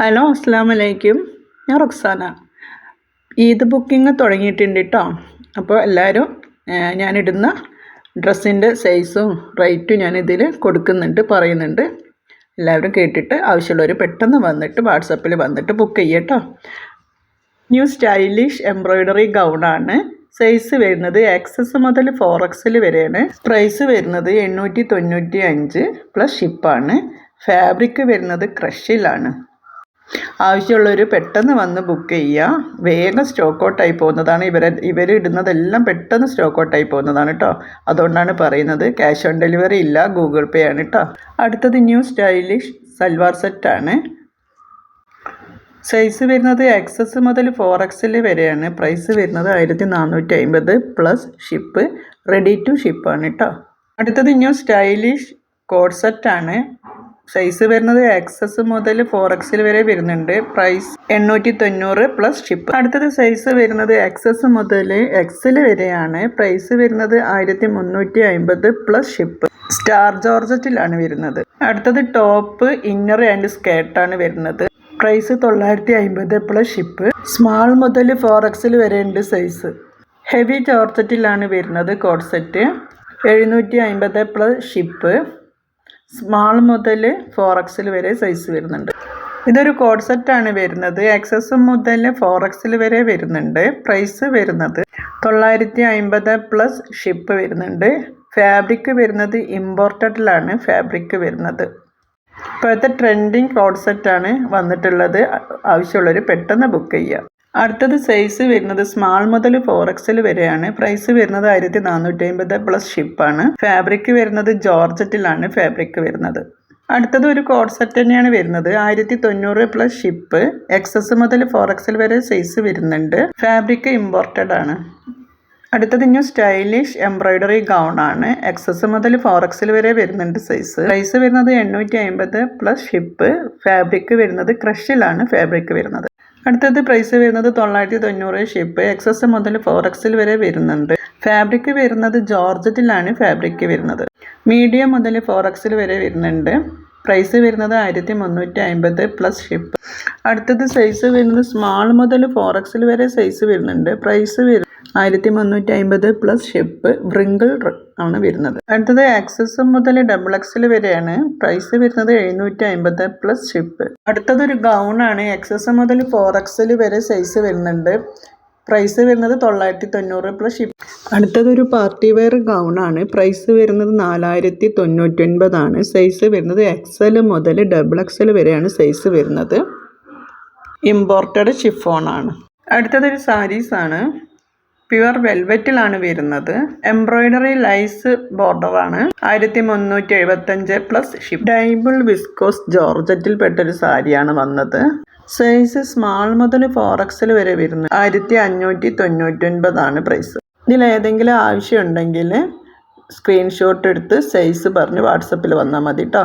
Hello അസ്സാം വലൈക്കും ഞാൻ റുക്സാന. ഈദ് ബുക്കിംഗ് തുടങ്ങിയിട്ടുണ്ട് കേട്ടോ അപ്പോൾ എല്ലാവരും ഞാനിടുന്ന ഡ്രസ്സിന്റെ സൈസും റേറ്റും ഞാനിതിൽ കൊടുക്കുന്നുണ്ട് പറയുന്നുണ്ട്. എല്ലാവരും കേട്ടിട്ട് ആവശ്യമുള്ളവർ പെട്ടെന്ന് വന്നിട്ട് വാട്സപ്പിൽ വന്നിട്ട് ബുക്ക് ചെയ്യട്ടോ ന്യൂ സ്റ്റൈലിഷ് എംബ്രോയ്ഡറി ഗൗണാണ് സൈസ് വരുന്നത് എക്സസ് മുതൽ ഫോർ എക്സിൽ വരെയാണ്. പ്രൈസ് വരുന്നത് എണ്ണൂറ്റി തൊണ്ണൂറ്റി അഞ്ച് പ്ലസ് ഷിപ്പാണ് ഫാബ്രിക് വരുന്നത് ക്രഷിലാണ് ആവശ്യമുള്ളവർ പെട്ടെന്ന് വന്ന് ബുക്ക് ചെയ്യുക. വേഗം സ്റ്റോക്ക് ഔട്ടായി പോകുന്നതാണ്. ഇവരെ ഇവർ ഇടുന്നതെല്ലാം പെട്ടെന്ന് സ്റ്റോക്ക് ഔട്ടായി പോകുന്നതാണ് കേട്ടോ അതുകൊണ്ടാണ് പറയുന്നത്. ക്യാഷ് ഓൺ ഡെലിവറി ഇല്ല ഗൂഗിൾ പേ ആണ് കേട്ടോ അടുത്തത് ന്യൂ സ്റ്റൈലിഷ് സൽവാർ സെറ്റാണ് സൈസ് വരുന്നത് എക്സസ് മുതൽ ഫോർ എക്സിൽ വരെയാണ്. പ്രൈസ് വരുന്നത് ആയിരത്തി നാനൂറ്റി അമ്പത് പ്ലസ് ഷിപ്പ് റെഡി ടു ഷിപ്പാണ് കേട്ടോ അടുത്തത് ന്യൂ സ്റ്റൈലിഷ് കോഡ് സെറ്റാണ് സൈസ് വരുന്നത് എക്സസ് മുതൽ ഫോർ എക്സിൽ വരെ വരുന്നുണ്ട്. പ്രൈസ് എണ്ണൂറ്റി തൊണ്ണൂറ് പ്ലസ് ഷിപ്പ് അടുത്തത് സൈസ് വരുന്നത് എക്സസ് മുതൽ എക്സിൽ വരെയാണ്. പ്രൈസ് വരുന്നത് ആയിരത്തി മുന്നൂറ്റി അമ്പത് പ്ലസ് ഷിപ്പ് സ്റ്റാർ ജോർജറ്റിലാണ് വരുന്നത്. അടുത്തത് ടോപ്പ് ഇന്നർ ആൻഡ് സ്കേർട്ടാണ് വരുന്നത്. പ്രൈസ് തൊള്ളായിരത്തി അമ്പത് പ്ലസ് ഷിപ്പ് സ്മാൾ മുതൽ ഫോർ എക്സിൽ വരെ ഉണ്ട് സൈസ് ഹെവി ജോർജറ്റിലാണ് വരുന്നത് കോഡ് സെറ്റ് എഴുന്നൂറ്റി അമ്പത് പ്ലസ് ഷിപ്പ് സ്മാൾ മുതൽ ഫോർ എക്സിൽ വരെ സൈസ് വരുന്നുണ്ട്. ഇതൊരു കോഡ് സെറ്റാണ് വരുന്നത്. എക്സസ് മുതൽ ഫോർ എക്സിൽ വരെ വരുന്നുണ്ട്. പ്രൈസ് വരുന്നത് തൊള്ളായിരത്തി അമ്പത് പ്ലസ് ഷിപ്പ് വരുന്നുണ്ട്. ഫാബ്രിക് വരുന്നത് ഇമ്പോർട്ടഡിലാണ് ഫാബ്രിക് വരുന്നത്. ഇപ്പോഴത്തെ ട്രെൻഡിങ് കോഡ് സെറ്റാണ് വന്നിട്ടുള്ളത്. ആവശ്യമുള്ളവർ പെട്ടെന്ന് ബുക്ക് ചെയ്യുക. അടുത്തത് സൈസ് വരുന്നത് സ്മാൾ മുതൽ ഫോർ എക്സൽ വരെയാണ്. പ്രൈസ് വരുന്നത് ആയിരത്തി നാനൂറ്റി അമ്പത് പ്ലസ് ഷിപ്പാണ് ഫാബ്രിക് വരുന്നത് ജോർജറ്റിലാണ് ഫാബ്രിക് വരുന്നത്. അടുത്തത് ഒരു കോഡ് സെറ്റ് തന്നെയാണ് വരുന്നത്. ആയിരത്തി തൊണ്ണൂറ് പ്ലസ് ഷിപ്പ് എക്സസ് മുതൽ ഫോർ എക്സൽ വരെ സൈസ് വരുന്നുണ്ട്. ഫാബ്രിക് ഇമ്പോർട്ടഡ് ആണ്. അടുത്തത് ഇനി സ്റ്റൈലിഷ് എംബ്രോയ്ഡറി ഗൗൺ ആണ്. എക്സസ് മുതൽ ഫോർ വരെ വരുന്നുണ്ട് സൈസ് പ്രൈസ് വരുന്നത് എണ്ണൂറ്റി അമ്പത് പ്ലസ് ഷിപ്പ് ഫാബ്രിക് വരുന്നത് ക്രഷിലാണ് ഫാബ്രിക് വരുന്നത്. അടുത്തത് പ്രൈസ് വരുന്നത് തൊള്ളായിരത്തി തൊണ്ണൂറ് ഷിപ്പ് എക്സസ് മുതൽ ഫോർ എക്സിൽ വരെ വരുന്നുണ്ട്. ഫാബ്രിക് വരുന്നത് ജോർജറ്റിലാണ് ഫാബ്രിക് വരുന്നത്. മീഡിയം മുതൽ ഫോർ എക്സിൽ വരെ വരുന്നുണ്ട്. പ്രൈസ് വരുന്നത് ആയിരത്തി മുന്നൂറ്റി അമ്പത് പ്ലസ് ഷിപ്പ് അടുത്തത് സൈസ് വരുന്നത് സ്മാൾ മുതൽ ഫോർ എക്സിൽ വരെ സൈസ് വരുന്നുണ്ട്. പ്രൈസ് വരും ആയിരത്തി മുന്നൂറ്റി അമ്പത് പ്ലസ് ഷിപ്പ് വ്രിങ്കിൾ ആണ് വരുന്നത്. അടുത്തത് ആക്സസ് മുതൽ ഡബിൾ എക്സൽ വരെയാണ്. പ്രൈസ് വരുന്നത് എഴുന്നൂറ്റി അമ്പത് പ്ലസ് ഷിപ്പ് അടുത്തതൊരു ആണ്. എക്സസ് മുതൽ ഫോർ എക്സൽ വരെ സൈസ് വരുന്നുണ്ട്. പ്രൈസ് വരുന്നത് തൊള്ളായിരത്തി തൊണ്ണൂറ് പ്ലസ് ഷിപ്പ് അടുത്തതൊരു പാർട്ടി വെയർ ഗൗൺ ആണ്. പ്രൈസ് വരുന്നത് നാലായിരത്തി തൊണ്ണൂറ്റൊൻപതാണ് സൈസ് വരുന്നത് എക്സൽ മുതൽ ഡബിൾ എക്സൽ വരെയാണ് സൈസ് വരുന്നത്. ഇമ്പോർട്ടഡ് ഷിഫോൺ ആണ്. അടുത്തതൊരു സാരീസാണ് പ്യുവർ വെൽവെറ്റിലാണ് വരുന്നത്. എംബ്രോയിഡറി ലൈസ് ബോർഡറാണ്. ആയിരത്തി മുന്നൂറ്റി എഴുപത്തഞ്ച് പ്ലസ് ഷിപ്പ്. ഡൈബിൾ വിസ്കോസ് ജോർജറ്റിൽ പെട്ടൊരു സാരിയാണ് വന്നത്. സൈസ് സ്മാൾ മുതൽ ഫോർ എക്സൽ വരെ വരുന്നത് ആയിരത്തി അഞ്ഞൂറ്റി തൊണ്ണൂറ്റൊൻപതാണ് പ്രൈസ്. ഇതിൽ ഏതെങ്കിലും ആവശ്യമുണ്ടെങ്കിൽ സ്ക്രീൻഷോട്ട് എടുത്ത് സൈസ് പറഞ്ഞ് വാട്സപ്പിൽ വന്നാൽ മതി കേട്ടോ